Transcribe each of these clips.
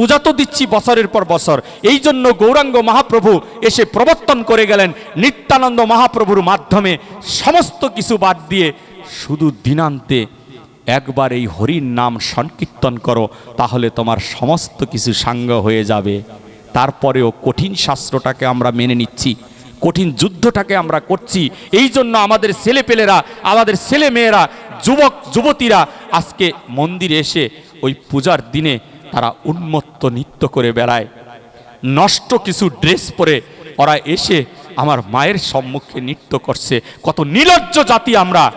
পূজা তো দিচ্ছি বছরের পর বছর। এই জন্য গৌরাঙ্গ মহাপ্রভু এসে প্রবর্তন করে গেলেন নিত্যানন্দ মহাপ্রভুর মাধ্যমে। সমস্ত কিছু বাদ দিয়ে শুধু দিনান্তে একবার এই হরির নাম সংকীর্তন করো, তাহলে তোমার সমস্ত কিছু সাঙ্গ হয়ে যাবে। তারপরেও কঠিন শাস্ত্রটাকে আমরা মেনে নিচ্ছি, কঠিন যুদ্ধটাকে আমরা করছি। এই জন্য আমাদের ছেলেপেলেরা, আমাদের ছেলে মেয়েরা যুবক, যুবতীরা আজকে মন্দিরে এসে ওই পূজার দিনে তারা উন্মত্ত নৃত্য করে বেড়ায়। নষ্ট কিছু ড্রেস পরে ওরা এসে আমার মায়ের সম্মুখে নৃত্য করছে। কত নির্লজ্জ জাতি আমরা।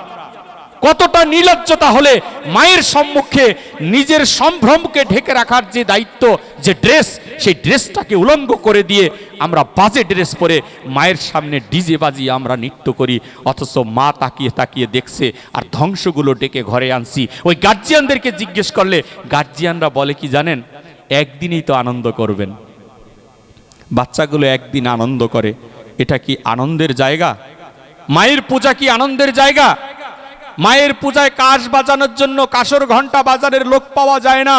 কতটা নির্লজ্জতা হলে মায়ের সম্মুখে নিজের সম্ভ্রমকে ঢেকে রাখার যে দায়িত্ব, যে ড্রেস, সেই ড্রেসটাকে উলঙ্গ করে দিয়ে আমরা বাজে ড্রেস পরে মায়ের সামনে ডিজে বাজিয়ে আমরা নৃত্য করি। অথচ মা তাকিয়ে তাকিয়ে দেখছে আর ধ্বংসগুলো ডেকে ঘরে আনছি। ওই গার্জিয়ানদেরকে জিজ্ঞেস করলে গার্জিয়ানরা বলে কি জানেন? একদিনই তো আনন্দ করবেন। বাচ্চাগুলো একদিন আনন্দ করে। এটা কি আনন্দের জায়গা? মায়ের পূজা কি আনন্দের জায়গা? মায়ের পূজায় কাশ বাজানোর জন্য কাশর ঘণ্টা বাজারের লোক পাওয়া যায় না।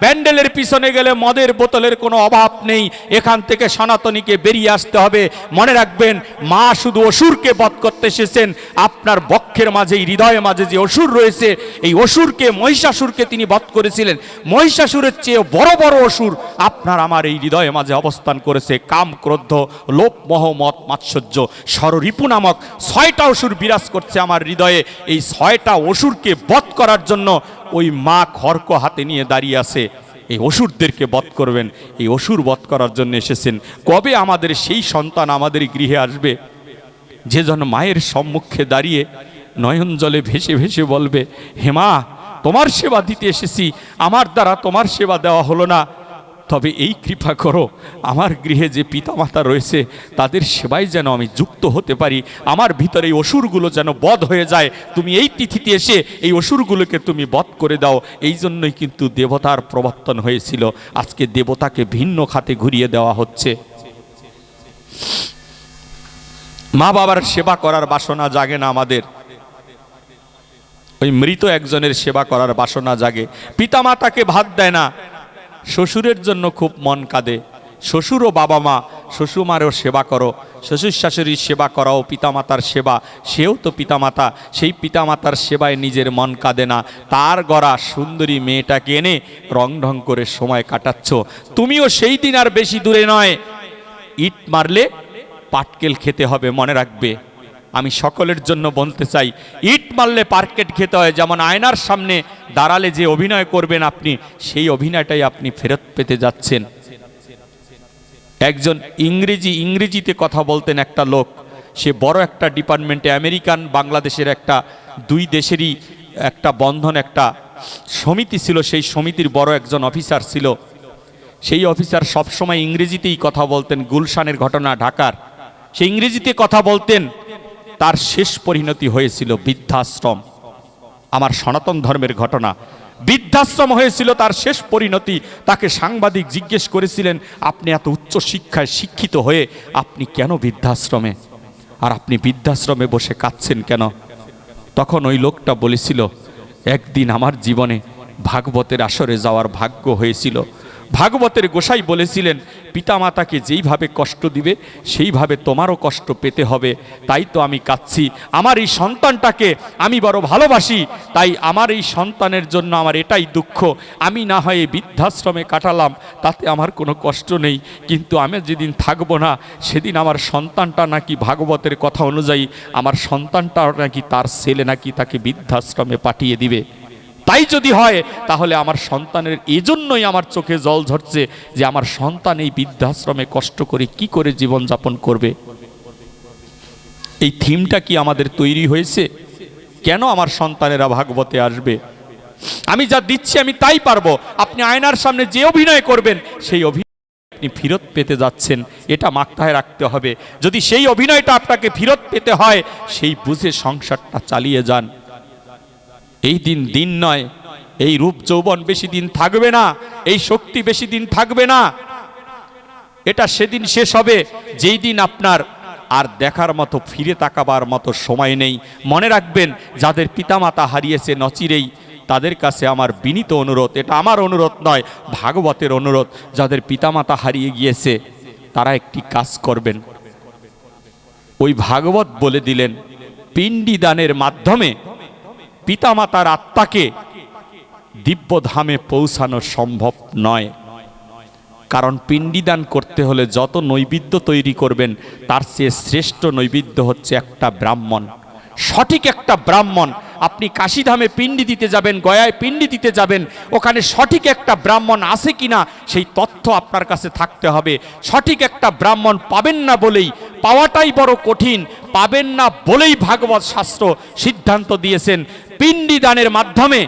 প্যান্ডেলের পিছনে গেলে মদের বোতলের কোনো অভাব নেই। এখান থেকে সনাতনীকে বেরিয়ে আসতে হবে। মনে রাখবেন, মা শুধু অসুরকে বধ করতে এসেছেন। আপনার বক্ষের মাঝে এই হৃদয়ের মাঝে যে অসুর রয়েছে, এই অসুরকে, মহিষাসুরকে তিনি বধ করেছিলেন। মহিষাসুরের চেয়ে বড় বড় অসুর আপনার আমার এই হৃদয়ের মাঝে অবস্থান করেছে। কাম, ক্রোধ, লোভ, মোহ মত মাৎসর্য, স্বররিপু নামক ছয়টা অসুর বিরাজ করছে আমার হৃদয়ে। এই ছয়টা অসুরকে বধ করার জন্য ওই মা খড়ক হাতে নিয়ে দাঁড়িয়ে আছে। এই অসুরদেরকে বধ করবেন। এই অসুর বধ করার জন্য এসেছেন। কবে আমাদের সেই সন্তান আমাদের গৃহে আসবে? যে যেন মায়ের সম্মুখে দাঁড়িয়ে নয়ন জলে ভেসে ভেসে বলবে হেমা তোমার সেবা দিতে এসেছি। আমার দ্বারা তোমার সেবা দেওয়া হলো না। তবে এই কৃপা করো, আমার গৃহে যে পিতামাতা রয়েছে, তাদের সেবায় যেন আমি যুক্ত হতে পারি, আমার ভিতরে এই অসুরগুলো যেন বধ হয়ে যায়। তুমি এই তিথিতে এসে এই অসুরগুলোকে তুমি বধ করে দাও। এই জন্যই কিন্তু দেবতার প্রবর্তন হয়েছিল। আজকে দেবতাকে ভিন্ন খাতে ঘুরিয়ে দেওয়া হচ্ছে। মা বাবার সেবা করার বাসনা জাগে না আমাদের। ওই মৃত একজনের সেবা করার বাসনা জাগে। পিতামাতাকে ভাত দেয় না। শ্বশুরের জন্য খুব মন কাঁদে। শ্বশুর ও বাবা মা, শ্বশুরমারেও সেবা করো। শ্বশুর শাশুড়ির সেবা করাও পিতামাতার সেবা, সেও তো পিতামাতা। সেই পিতামাতার সেবায় নিজের মন কাঁদে না। তার গড়া সুন্দরী মেয়েটাকে এনে রং ঢং করে সময় কাটাচ্ছ। তুমিও সেই দিন আর বেশি দূরে নয়। ইট মারলে পাটকেল খেতে হবে মনে রাখবে। আমি সকলের জন্য বলতে চাই, ইট মারলে পার্কেট খেতে হয়। যেমন আয়নার সামনে দাঁড়ালে যে অভিনয় করবেন আপনি, সেই অভিনয়টাই আপনি ফেরত পেতে যাচ্ছেন। একজন ইংরেজি, ইংরেজিতে কথা বলতেন একটা লোক। সে বড় একটা ডিপার্টমেন্টে, আমেরিকান, বাংলাদেশের একটা, দুই দেশেরই একটা বন্ধন, একটা সমিতি ছিল। সেই সমিতির বড় একজন অফিসার ছিল। সেই অফিসার সবসময় ইংরেজিতেই কথা বলতেন। গুলশানের ঘটনা ঢাকার। সে ইংরেজিতে কথা বলতেন। তার শেষ পরিণতি হয়েছিল বৃদ্ধাশ্রম। আমার সনাতন ধর্মের ঘটনা। বৃদ্ধাশ্রম হয়েছিল তার শেষ পরিণতি। তাকে সাংবাদিক জিজ্ঞেস করেছিলেন, আপনি এত উচ্চ শিক্ষায় শিক্ষিত হয়ে আপনি কেন বৃদ্ধাশ্রমে? আর আপনি বৃদ্ধাশ্রমে বসে কাঁদছেন কেন? তখন ওই লোকটা বলেছিল, একদিন আমার জীবনে ভাগবতের আসরে যাওয়ার ভাগ্য হয়েছিল। ভাগবতের গোসাই বলেছিলেন, পিতামাতাকে যেইভাবে কষ্ট দিবে, সেইভাবে তোমারও কষ্ট পেতে হবে। তাই তো আমি কাঁদছি। আমার এই সন্তানটাকে আমি বড় ভালোবাসি। তাই আমার এই সন্তানের জন্য আমার এটাই দুঃখ। আমি না হয় বৃদ্ধাশ্রমে কাটালাম, তাতে আমার কোনো কষ্ট নেই। কিন্তু আমি যেদিন থাকব না, সেদিন আমার সন্তানটা নাকি ভাগবতের কথা অনুযায়ী আমার সন্তানটা নাকি তার ছেলে নাকি তাকে বৃদ্ধাশ্রমে পাঠিয়ে দিবে। তাই যদি হয়, তাহলে আমার সন্তানের এজন্যই আমার চোখে জল ঝরছে যে আমার সন্তান এই বৃদ্ধাশ্রমে কষ্ট করে কি করে জীবনযাপন করবে। এই থিমটা কি আমাদের তৈরি হয়েছে? কেন আমার সন্তানেরা ভাগবতে আসবে? আমি যা দিচ্ছি আমি তাই পারব। আপনি আয়নার সামনে যে অভিনয় করবেন, সেই অভিনয় আপনি ফেরত পেতে যাচ্ছেন, এটা মাথায় রাখতে হবে। যদি সেই অভিনয়টা আপনাকে ফেরত পেতে হয়, সেই বুঝে সংসারটা চালিয়ে যান। এই দিন দিন নয়, এই রূপ যৌবন বেশি দিন থাকবে না, এই শক্তি বেশি দিন থাকবে না। এটা সেদিন শেষ হবে, যেই দিন আপনার আর দেখার মতো, ফিরে তাকাবার মতো সময় নেই। মনে রাখবেন, যাদের পিতামাতা হারিয়েছে নচিরেই, তাদের কাছে আমার বিনীত অনুরোধ, এটা আমার অনুরোধ নয়, ভাগবতের অনুরোধ, যাদের পিতামাতা হারিয়ে গিয়েছে, তারা একটি কাজ করবেন। ওই ভাগবত বলে দিলেন পিণ্ডি দানের মাধ্যমে পিতামাতার আত্মাকে দিব্যধামে পৌঁছানো সম্ভব নয়। কারণ পিণ্ডিদান করতে হলে যত নৈবেদ্য তৈরি করবেন, তার চেয়ে শ্রেষ্ঠ নৈবেদ্য হচ্ছে একটা ব্রাহ্মণ। সঠিক একটা ব্রাহ্মণ। আপনি কাশীধামে পিণ্ডি দিতে যাবেন, গয়ায় পিণ্ডি দিতে যাবেন, ওখানে সঠিক একটা ব্রাহ্মণ আছে কিনা, সেই তথ্য আপনার কাছে থাকতে হবে। সঠিক একটা ব্রাহ্মণ পাবেন না বলেই, পাওয়াটাই বড় কঠিন। পাবেন না বলেই ভাগবত শাস্ত্র সিদ্ধান্ত দিয়েছেন। পিণ্ডি দানের মাধ্যমে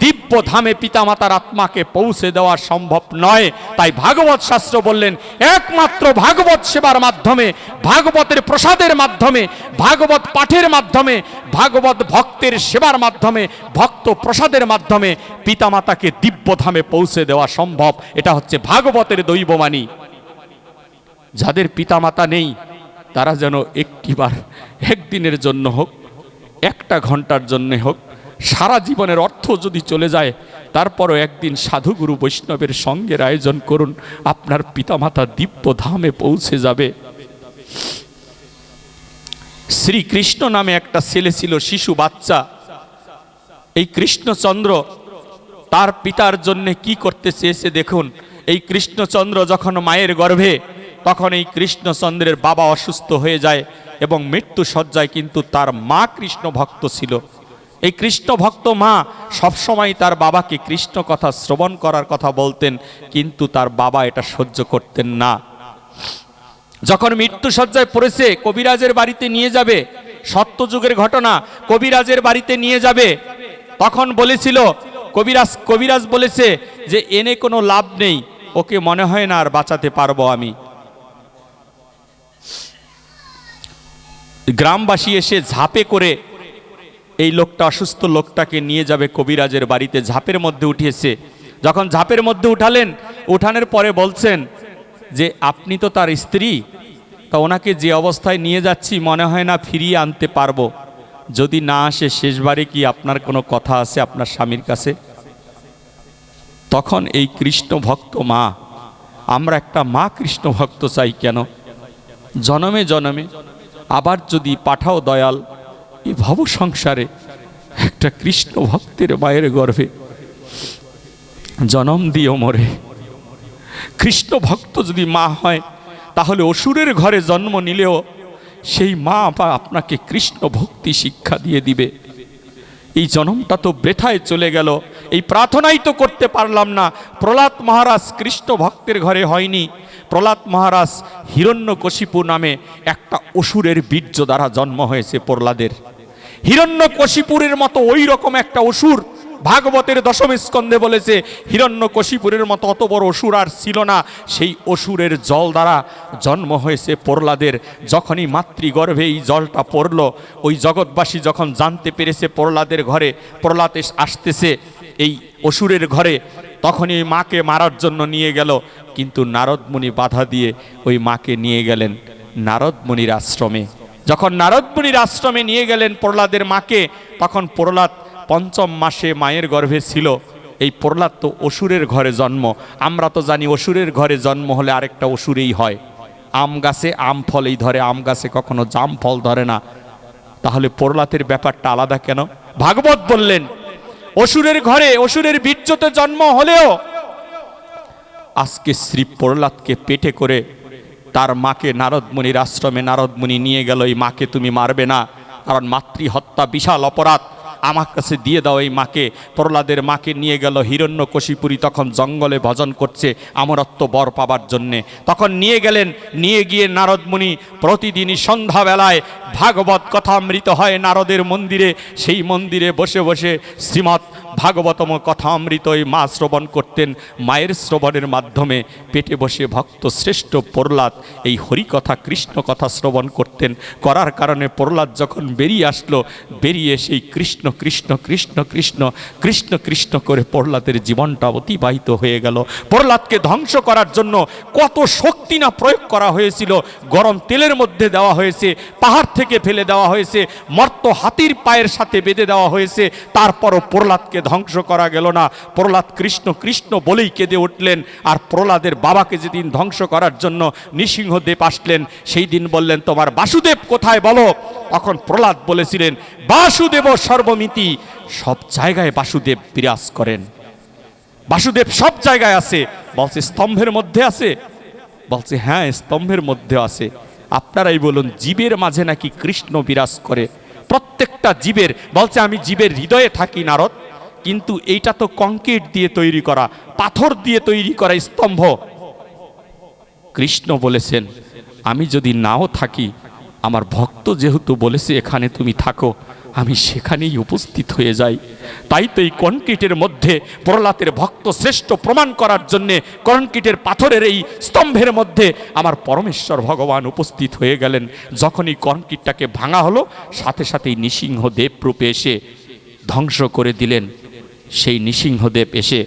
দিব্য ধামে পিতামাতার আত্মাকে পৌঁছে দেওয়া সম্ভব নয়। তাই ভাগবত শাস্ত্র বললেন, একমাত্র ভাগবত সেবার মাধ্যমে, ভাগবতের প্রসাদের মাধ্যমে, ভাগবত পাঠের মাধ্যমে, ভাগবত ভক্তের সেবার মাধ্যমে, ভক্ত প্রসাদের মাধ্যমে পিতামাতাকে দিব্য ধামে পৌঁছে দেওয়া সম্ভব। এটা হচ্ছে ভাগবতের দৈববাণী। যাদের পিতামাতা নেই, তারা যেন একটিবার, একদিনের জন্য হোক একটা ঘণ্টার জন্য হোক, সারা জীবনের অর্থ যদি চলে যায়, তারপরও একদিন সাধুগুরু বৈষ্ণবের সঙ্গের আয়োজন করুন, আপনার পিতামাতা দিব্য ধামে পৌঁছে যাবে। শ্রীকৃষ্ণ নামে একটা ছেলে ছিল, শিশু বাচ্চা। এই কৃষ্ণচন্দ্র তার পিতার জন্য কি করতে চেয়েছে দেখুন। এই কৃষ্ণচন্দ্র যখন মায়ের গর্ভে, তখন এই কৃষ্ণচন্দ্রের বাবা অসুস্থ হয়ে যায়। এবং মৃত্যু সজ্জায় কিন্তু তার মা কৃষ্ণ ভক্ত ছিল। এই কৃষ্ণ ভক্ত মা সবসময় তার বাবাকে কৃষ্ণ কথা শ্রবণ করার কথা বলতেন, কিন্তু তার বাবা এটা সহ্য করতেন না। যখন মৃত্যু সজ্জায় পড়েছে, কবিরাজের বাড়িতে নিয়ে যাবে, সত্যযুগের ঘটনা, কবিরাজের বাড়িতে নিয়ে যাবে, তখন বলেছিল, কবিরাজ কবিরাজ বলেছে যে, এনে কোনো লাভ নেই, ওকে মনে হয় না আর বাঁচাতে পারব আমি। গ্রামবাসী এসে ঝাঁপে করে এই লোকটা, অসুস্থ লোকটাকে নিয়ে যাবে কবিরাজের বাড়িতে, ঝাঁপের মধ্যে উঠিয়েছে। যখন ঝাঁপের মধ্যে উঠালেন, উঠানোর পরে বলছেন যে, আপনি তো তার স্ত্রী, তা ওনাকে যে অবস্থায় নিয়ে যাচ্ছি, মনে হয় না ফিরিয়ে আনতে পারব। যদি না আসে, শেষবারে কি আপনার কোনো কথা আছে আপনার স্বামীর কাছে? তখন এই কৃষ্ণ ভক্ত মা, আমরা একটা মা কৃষ্ণ ভক্ত চাই কেন? জনমে জনমে আবার যদি পাঠাও দয়াল এ ভব সংসারে একটা কৃষ্ণ ভক্তের মায়ের গর্ভে। জনম দিও মরে। কৃষ্ণ ভক্ত যদি মা হয়, তাহলে অসুরের ঘরে জন্ম নিলেও সেই মা আপনাকে কৃষ্ণ ভক্তি শিক্ষা দিয়ে দিবে। এই জনমটা তো ব্যথায় চলে গেল। এই প্রার্থনাই তো করতে পারলাম না। প্রহ্লাদ মহারাজ কৃষ্ণ ভক্তের ঘরে হয়নি। প্রহ্লাদ মহারাজ হিরণ্যকশিপু নামে একটা অসুরের বীর্য দ্বারা জন্ম হয়েছে প্রহ্লাদের। হিরণ্যকশিপুরের মতো ওই রকম একটা অসুর ভাগবতের দশম স্কন্ধে বলেছে হিরণ্যকশিপুরের মতো অত বড় অসুর আর ছিল না। সেই অসুরের জল দ্বারা জন্ম হয়েছে প্রহ্লাদের। যখনই মাতৃগর্ভে এই জলটা পড়ল, ওই জগৎবাসী যখন জানতে পেরেছে প্রহ্লাদের ঘরে, প্রহ্লাদ আসতেছে এই অসুরের ঘরে, তখনই মাকে মারার জন্য নিয়ে গেল। কিন্তু নারদমণি বাধা দিয়ে ওই মাকে নিয়ে গেলেন নারদমণির আশ্রমে। যখন নারদমণির আশ্রমে নিয়ে গেলেন প্রহ্লাদের মাকে, তখন প্রহ্লাদ পঞ্চম মাসে মায়ের গর্ভে ছিল। এই প্রহ্লাদ তো অসুরের ঘরে জন্ম। আমরা তো জানি অসুরের ঘরে জন্ম হলে আরেকটা অসুরেই হয়। আম গাছে আম ফলেই ধরে, আম গাছে কখনো জাম ফল ধরে না। তাহলে প্রহ্লাদের ব্যাপারটা আলাদা কেন? ভাগবত বললেন, অসুরের ঘরে অসুরের বীর্যতে জন্ম হলেও আজকে শ্রী প্রহ্লাদকে পেটে করে তার মাকে নারদমুনির আশ্রমে নারদমুনি নিয়ে গেল। এই মাকে তুমি মারবে না, কারণ মাতৃহত্যা বিশাল অপরাধ। আমার কাছে দিয়ে দাও এই মাকে। প্রহ্লাদের মাকে নিয়ে গেল হিরণ্য কশিপুরী তখন জঙ্গলে ভজন করছে আমরত্ব বর পাবার জন্যে। তখন নিয়ে গেলেন, নিয়ে গিয়ে নারদমুনি প্রতিদিনই সন্ধ্যাবেলায় ভাগবত কথা মৃত হয় নারদের মন্দিরে। সেই মন্দিরে বসে বসে শ্রীমৎ ভাগবতম কথামৃত এই মা শ্রবণ করতেন, মায়ের শ্রবণের মাধ্যমে পেটে বসে ভক্ত শ্রেষ্ঠ প্রহ্লাদ এই হরিকথা, কৃষ্ণ কথা শ্রবণ করতেন। করার কারণে প্রহ্লাদ যখন বেরিয়ে আসলো, বেরিয়ে সেই কৃষ্ণ কৃষ্ণ কৃষ্ণ কৃষ্ণ কৃষ্ণ কৃষ্ণ করে প্রহ্লাদের জীবনটা অতিবাহিত হয়ে গেল। প্রহ্লাদকে ধ্বংস করার জন্য কত শক্তি না প্রয়োগ করা হয়েছিল। গরম তেলের মধ্যে দেওয়া হয়েছে, পাহাড় থেকে ফেলে দেওয়া হয়েছে, মর্ত হাতির পায়ের সাথে বেঁধে দেওয়া হয়েছে। তারপরও প্রহ্লাদকে ধ্বংস করা গেল না। প্রহ্লাদ কৃষ্ণ কৃষ্ণ বলেই কেঁদে উঠলেন। আর প্রহ্লাদের বাবাকে যেদিন ধ্বংস করার জন্য নৃসিংহদেব আসলেন, সেই দিন বললেন, তোমার বাসুদেব কোথায় বলো? তখন প্রহ্লাদ বলেছিলেন, বাসুদেব সর্বমিতি, সব জায়গায় বাসুদেব বিরাজ করেন। বাসুদেব সব জায়গায় আছে। বলছে, স্তম্ভের মধ্যে আছে? বলছে হ্যাঁ স্তম্ভের মধ্যে আছে। আপনারাই বলুন, জীবের মাঝে নাকি কৃষ্ণ বিরাজ করে? প্রত্যেকটা জীবের, বলছে, আমি জীবের হৃদয়ে থাকি, নারদ। কিন্তু এইটা তো কংক্রিট দিয়ে তৈরি করা, পাথর দিয়ে তৈরি করা স্তম্ভ। কৃষ্ণ বলেছেন, আমি যদি নাও থাকি, আমার ভক্ত যেহেতু বলেছে এখানে তুমি থাকো, আমি সেখানেই উপস্থিত হয়ে যাই। তাই তো এই কনক্রিটের মধ্যে প্রহ্লাদের ভক্ত শ্রেষ্ঠ প্রমাণ করার জন্যে কনক্রিটের পাথরের এই স্তম্ভের মধ্যে আমার পরমেশ্বর ভগবান উপস্থিত হয়ে গেলেন। যখন এই কনক্রিটটাকে ভাঙা হলো, সাথে সাথেই নৃসিংহদেব দেবরূপে এসে ধ্বংস করে দিলেন। সেই নৃসিংহদেব এসে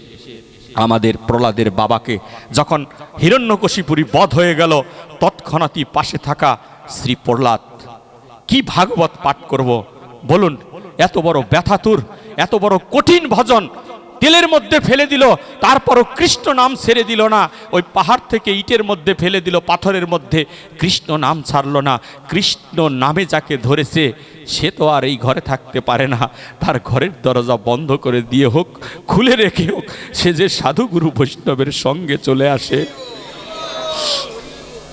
আমাদের প্রহ্লাদের বাবাকে যখন হিরণ্যকশিপুরী বধ হয়ে গেল, তৎক্ষণাৎই পাশে থাকা শ্রী প্রহ্লাদ, কি ভাগবত পাঠ করব? বলুন, এত বড় ব্যথাতুর, এত বড় কঠিন ভজন তেলের মধ্যে ফেলে দিল, তারপরও কৃষ্ণ নাম ছেড়ে দিল না। ওই পাহাড় থেকে ইটের মধ্যে ফেলে দিল, পাথরের মধ্যে কৃষ্ণ নাম ছাড়লো না। কৃষ্ণ নামে যাকে ধরেছে, সে তো আর এই ঘরে থাকতে পারে না। তার ঘরের দরজা বন্ধ করে দিয়ে হোক, খুলে রেখে হোক, সে যে সাধুগুরু বৈষ্ণবের সঙ্গে চলে আসে।